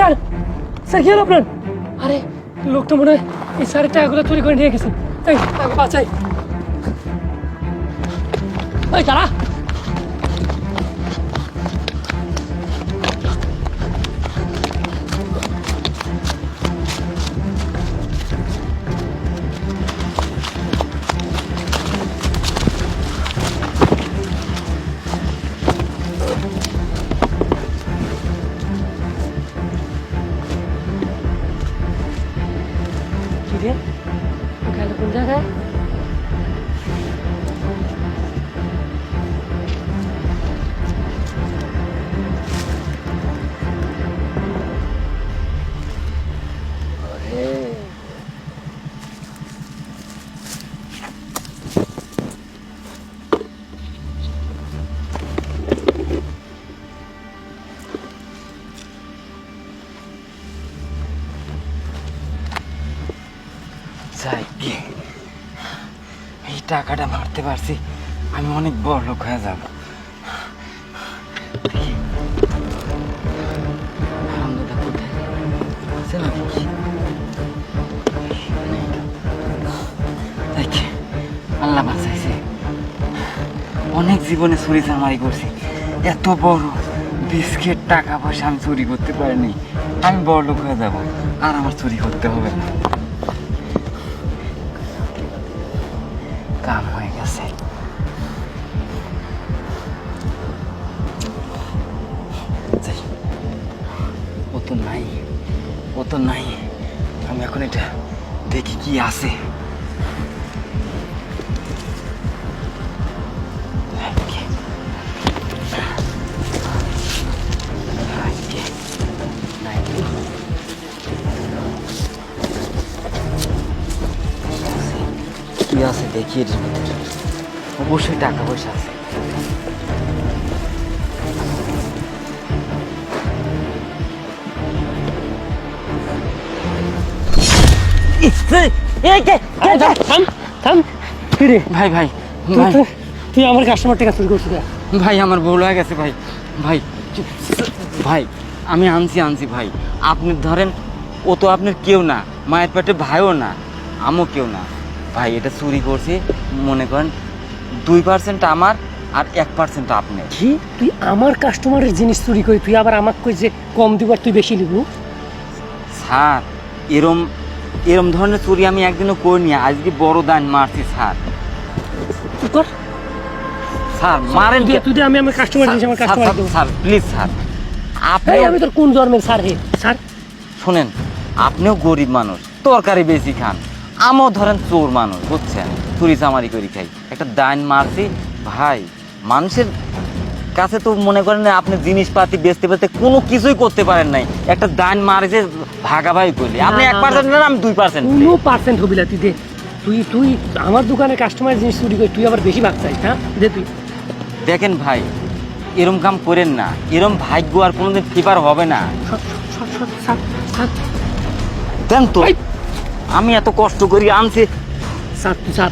Sir sir, কি হলো আপনার? আরে, লোকটা মনে হয় এই স্যারের টাকাগুলো চুরি করে নিয়ে গেছে। তাই তাকে বাঁচাই। ওই যাই কি এই টাকাটা মারতে পারছি আমি অনেক বড় লোক হয়ে যাব। আনন্দটা কোথায়? নাকি? দেখি, আল্লাহ বাঁচাইছে। অনেক জীবনে চুরি চামারি করছি। এত বড় বিস্কিট টাকা পয়সা আমি চুরি করতে পারিনি। আমি বড় লোক হয়ে যাব আর আমার চুরি করতে হবে যাই। ও তো নাই, ও তো নাই। আমি এখন এটা দেখি কি আছে। কি আছে? দেখি এর ভিতরে। অবশ্যই টাকা পয়সা আছে। থাম থাম ভাই ভাই তুই আমার কাস্টমার টাকা চুরি করছিস ভাই আমার ভুল হয়ে গেছে ভাই ভাই ভাই আমি আনছি আনছি ভাই। আপনি ধরেন ও তো আপনার কেউ না মায়ের পেটে ভাইও না আমও কেউ না। ভাই এটা চুরি করছি। মনে করেন দুই পার্সেন্ট আমার আর এক পার্সেন্ট আপনি কি? তুই আমার কাস্টমারের জিনিস চুরি করি তুই আবার আমাকে কই যে কম দিবার তুই বেশি নিবু স্যার এরম এরম ধরনের চুরি আমি একদিনও করিনি। আজকে বড় দান মারছি স্যার। কর? স্যার মারেন তুই আমি আমার কাস্টমার জিনিস আমার কাস্টমার স্যার, প্লিজ স্যার আপনি আমি তোর কোন ধর্মের স্যার হে? স্যার। শোনেন আপনিও গরিব মানুষ তরকারি বেশি খান। আমিও ধরেন চোর মানুষ বুঝছেন? চুরি চামারি করে খাই। একটা দান মারছি ভাই মানুষের কাছে তো মনে করেন আপনি জিনিসপাতি বেচতে বেচতে কোনো কিছুই করতে পারেন নাই। একটা দান মারেছে ভাগাভাগি করলি। আপনি এক পার্সেন্ট নেন আমি দুই পার্সেন্ট কোনো পার্সেন্ট হবি না তুই দে। তুই তুই আমার দোকানে কাস্টমার জিনিস চুরি করি তুই আবার বেশি ভাগ চাইস হ্যাঁ? দে তুই। দেখেন ভাই এরম কাম করেন না। এরম ভাগ্য আর কোনোদিন ফিপার হবে না। দেন তো। আমি এত কষ্ট করি আনছি। স্যার স্যার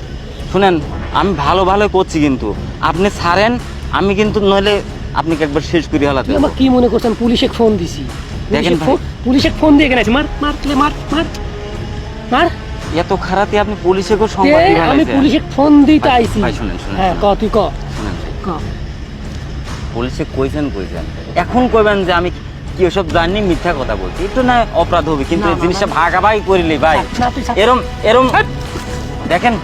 শুনেন আমি ভালো ভালো করছি কিন্তু। আপনি ছাড়েন আমি কিন্তু নইলে আপনাকে একবার শেষ করি হলাতে কি মনে করছেন? পুলিশে ফোন দিছি। দেখেন ফোন দিয়ে গেছে মার মার মার মার। মার। এত খারাপই আপনি পুলিশে দে, সংবাদ দিয়ে আমি পুলিশে ফোন দিতে আইছি। শুনেন, শুনেন, হ্যাঁ ক তুই ক। শুনেন ক। পুলিশে কইছেন কইছেন। এখন কইবেন যে আমি কি ওসব জানি মিথ্যা কথা বলছি। একটু না অপরাধ হবে কিন্তু এই জিনিসটা। ভাগাভাগি করিলি ভাই। এরম এরম দেখেন।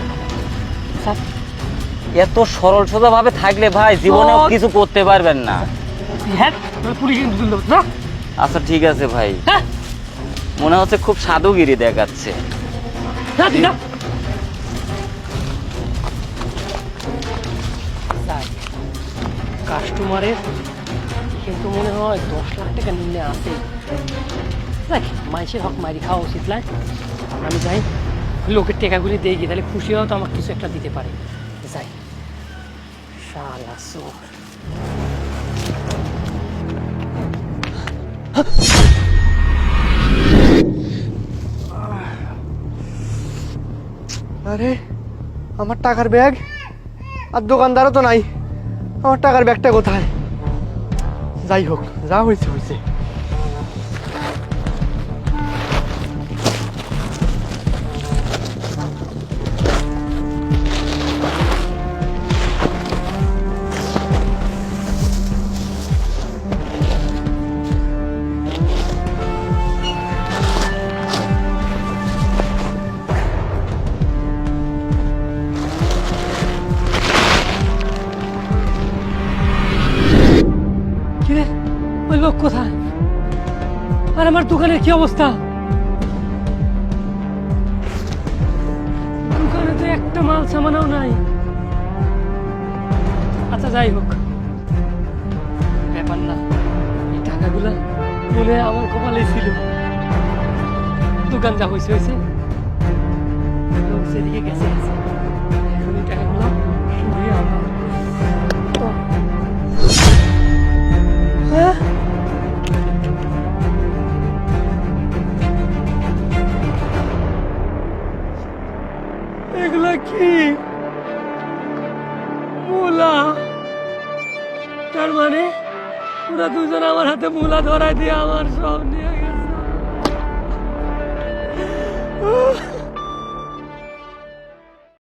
এত সরল সোজা ভাবে থাকলে ভাই জীবনেও ও- কিছু করতে পারবেন না। হ্যাঁ পুলিশে কিন্তু আচ্ছা ঠিক আছে ভাই। হ্যাঁ মনে হচ্ছে খুব সাধুগিরি দেখাচ্ছে। কাস্টমারের কিন্তু মনে হয় দশ লাখ টাকা নিম্নে আছে দেখ মাইসের হক মারি খাওয়া উচিত নয় আমি যাই লোকের টেকাগুলি দিয়ে গিয়ে তাহলে খুশি হও তো আমাকে কিছু একটা দিতে পারে। যাই। শালা চোর। আরে, আমার টাকার ব্যাগ? আর দোকানদারও তো নাই। আমার টাকার ব্যাগটা কোথায়? যাই হোক, যা হয়েছে হয়েছে। আমার দোকানের কি অবস্থা? দোকানে তো একটা মাল সামানাও নাই। আচ্ছা যাই হোক। ব্যাপার না। এই টাকাগুলা হয় আমার কপালে ছিল। দোকান যা হয়েছে হয়েছে লোক সেদিকে গেছে গেছে। এখন এই টাকাগুলো তার মানে? ওরা দুজন আমার হাতে মুলা ধরাই দিয়ে আমার সব নিয়ে গেছে।